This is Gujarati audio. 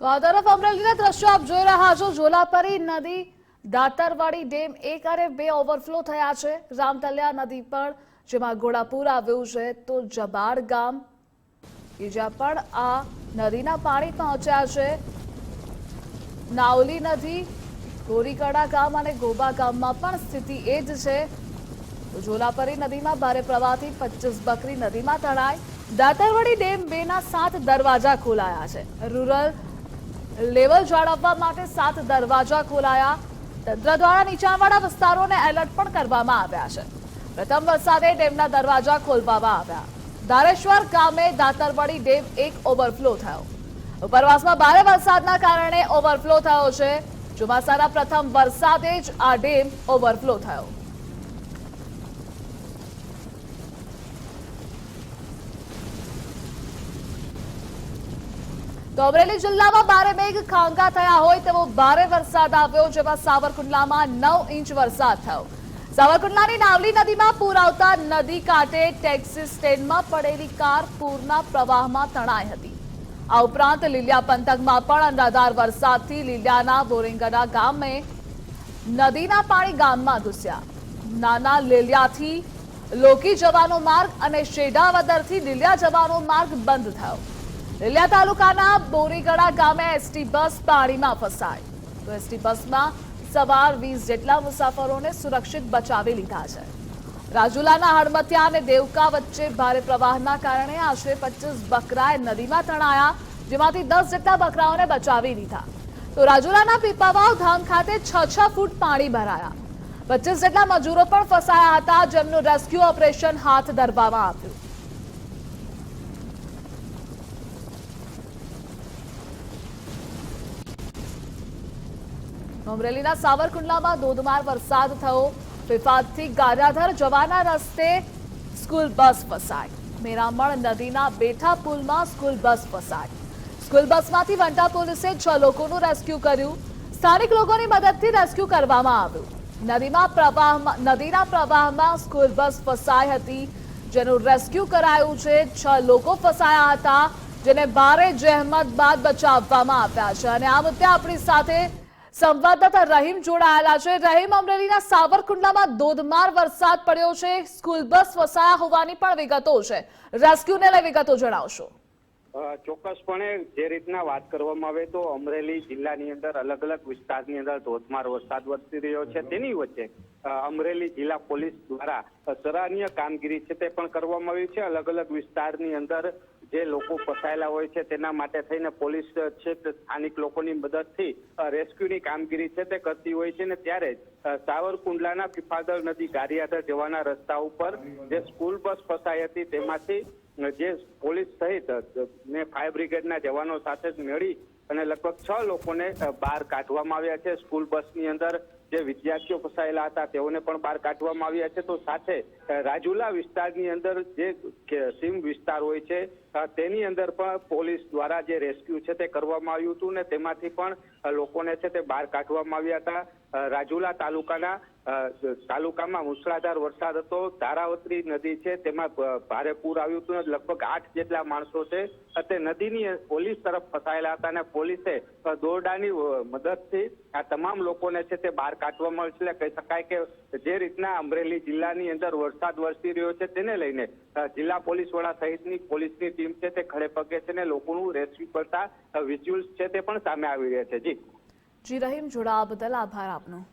તો આ તરફ અમરેલીના દ્રશ્યો આપ જોઈ રહ્યા છો. જોલાપરી નદી, દાતરવાડી ડેમ એક અને બે ઓવરફ્લો થયા છે. રામતલિયા નદી પણ, જેમાં ઘોડાપુર આવ્યું છે, તો જબાડ ગામ કે પણ આ નદીના પાણી પહોંચ્યા છે. નાવલી નદી ગોરીકડા ગામ અને ગોબા ગામમાં પણ સ્થિતિ એ જ છે. તો ઝોલાપરી નદીમાં ભારે પ્રવાહથી પચીસ બકરી નદીમાં તણાઈ દાતરવાડી ડેમ બેના સાત દરવાજા ખોલાયા છે. રૂરલ લેવલ જાળવવા માટે સાત દરવાજા ખોલાયા. તંત્ર દ્વારા નીચાણવાળા વિસ્તારોને એલર્ટ પણ કરવામાં આવ્યા છે. પ્રથમ વરસાદે ડેમના દરવાજા ખોલવામાં આવ્યા. ધારેશ્વર ગામે દાતરવાડી ડેમ એક ઓવરફ્લો થયો. ઉપરવાસમાં ભારે વરસાદના કારણે ઓવરફ્લો થયો છે. ચોમાસાના પ્રથમ વરસાદે જ આ ડેમ ઓવરફ્લો થયો. તો અમરેલી જિલ્લામાં ભારે મેઘ ખાંગા થયા હોય તેવો ભારે વરસાદ આવ્યો, જેમાં સાવરકુંડલામાં નવ ઇંચ વરસાદ થયો. સાવરકુંડલાની નાવલી નદીમાં પૂર આવતા નદી કાંઠે ટેક્સી સ્ટેન્ડમાં પડેલી કાર પૂરના પ્રવાહમાં તણાઈ હતી. આ ઉપરાંત લીલિયા પંથકમાં પણ અનરાધાર વરસાદથી લીલિયાના બોરિંગડા ગામે નદીના પાણી ગામમાં ઘૂસ્યા. નાના લીલિયાથી લોકી જવાનો માર્ગ અને શેઢાવદરથી લીલિયા જવાનો માર્ગ બંધ થયો. લીલિયા તાલુકાના બોરીગડા ગામે એસટી બસ પાણીમાં ફસાઈ. તો એસટી બસમાં સવાર વીસ જેટલા મુસાફરોને સુરક્ષિત બચાવી લીધા છે. રાજુલાના હળમતિયા અને દેવકા વચ્ચે ભારે પ્રવાહના કારણે આશરે પચીસ બકરાએ નદીમાં તણાયા, જેમાંથી દસ જેટલા બકરાઓને બચાવી લીધા. તો રાજુલાના પીપાવાવ ધામ ખાતે છ છ ફૂટ પાણી ભરાયા. પચીસ જેટલા મજૂરો પણ ફસાયા હતા, જેમનું રેસ્ક્યુ ઓપરેશન હાથ ધરવામાં આવ્યું. અમરેલીના સાવરકુંડલામાં ધોધમાર વરસાદ થયો. વિફાદથી ગારિયાધર જવાના રસ્તે સ્કૂલ બસ ફસાઈ. મેરામણ નદીના બેઠા પુલમાં સ્કૂલ બસ ફસાઈ. સ્કૂલ બસમાંથી વંટા પોલીસે છ લોકોનું રેસ્ક્યુ કર્યું. સ્થાનિક લોકોની મદદથી રેસ્ક્યુ કરવામાં આવ્યું. નદીમાં પ્રવાહમાં, નદીના પ્રવાહમાં સ્કૂલ બસ ફસાઈ હતી. જેનું રેસ્ક્યુ કરાયું છે, છ લોકો ફસાયા હતા, જેને ભારે જહેમત બાદ બચાવવામાં આવ્યા છે. અને આ મુદ્દે આપણી સાથે સંવાદદાતા રહીમ જોડાયેલા છે. રહીમ, અમરેલીના સાવરકુંડલામાં ધોધમાર વરસાદ પડ્યો છે. સ્કૂલ બસ ફસાયા હોવાની પણ વિગતો છે. રેસ્ક્યુને લઈ વિગતો જણાવશો. ચોક્કસપણે જે રીતના વાત કરવામાં આવે તો અમરેલી જિલ્લાની અંદર અલગ અલગ વિસ્તારની અંદર ધોધમાર વરસાદ વરસી રહ્યો છે. તેની વચ્ચે અમરેલી જિલ્લા પોલીસ દ્વારા સરાહનીય કામગીરી છે તે પણ કરવામાં આવી છે. અલગ અલગ વિસ્તારની અંદર જે લોકો ફસાયેલા હોય છે, તેના માટે થઈને પોલીસ છે સ્થાનિક લોકોની મદદથી રેસ્ક્યુની કામગીરી છે તે કરતી હોય છે ને ત્યારે સાવરકુંડલાના ફિફાદર નદી ગારિયાધર જવાના રસ્તા ઉપર જે સ્કૂલ બસ ફસાઈ હતી તેમાંથી જે પોલીસ સહિત ને ફાયર બ્રિગેડના જવાનો સાથે જ મળી અને લગભગ છ લોકોને બહાર કાઢવામાં આવ્યા છે. સ્કૂલ બસની અંદર જે વિદ્યાર્થીઓ ફસાયેલા હતા તેઓને પણ બહાર કાઢવામાં આવ્યા છે. તો સાથે રાજુલા વિસ્તારની અંદર જે સીમ વિસ્તાર હોય છે તેની અંદર પણ પોલીસ દ્વારા જે રેસ્ક્યુ છે તે કરવામાં આવ્યું હતું ને તેમાંથી પણ લોકોને છે તે બહાર કાઢવામાં આવ્યા હતા. રાજુલા તાલુકાના તાલુકામાં મુસળાધાર વરસાદ હતો. ધારાવત્રી નદી છે તેમાં ભારે પૂર આવ્યું હતું લગભગ આઠ જેટલા માણસો છે તે નદીની પોલીસ તરફ ફસાયેલા હતા અને પોલીસે દોરડાની મદદથી આ તમામ લોકોને છે તે બહાર કાઢવામાં આવ્યું છે. કહી શકાય કે જે રીતના અમરેલી જિલ્લાની અંદર વરસાદ વરસી રહ્યો છે તેને લઈને જિલ્લા પોલીસ વડા સહિતની પોલીસની ટીમ છે તે ખડે પગે છે ને લોકોનું રેસ્ક્યુ કરતા વિઝ્યુઅલ્સ છે તે પણ સામે આવી રહ્યા છે. જી. જી, રહીમ જોડાવા બદલ આભાર આપનો.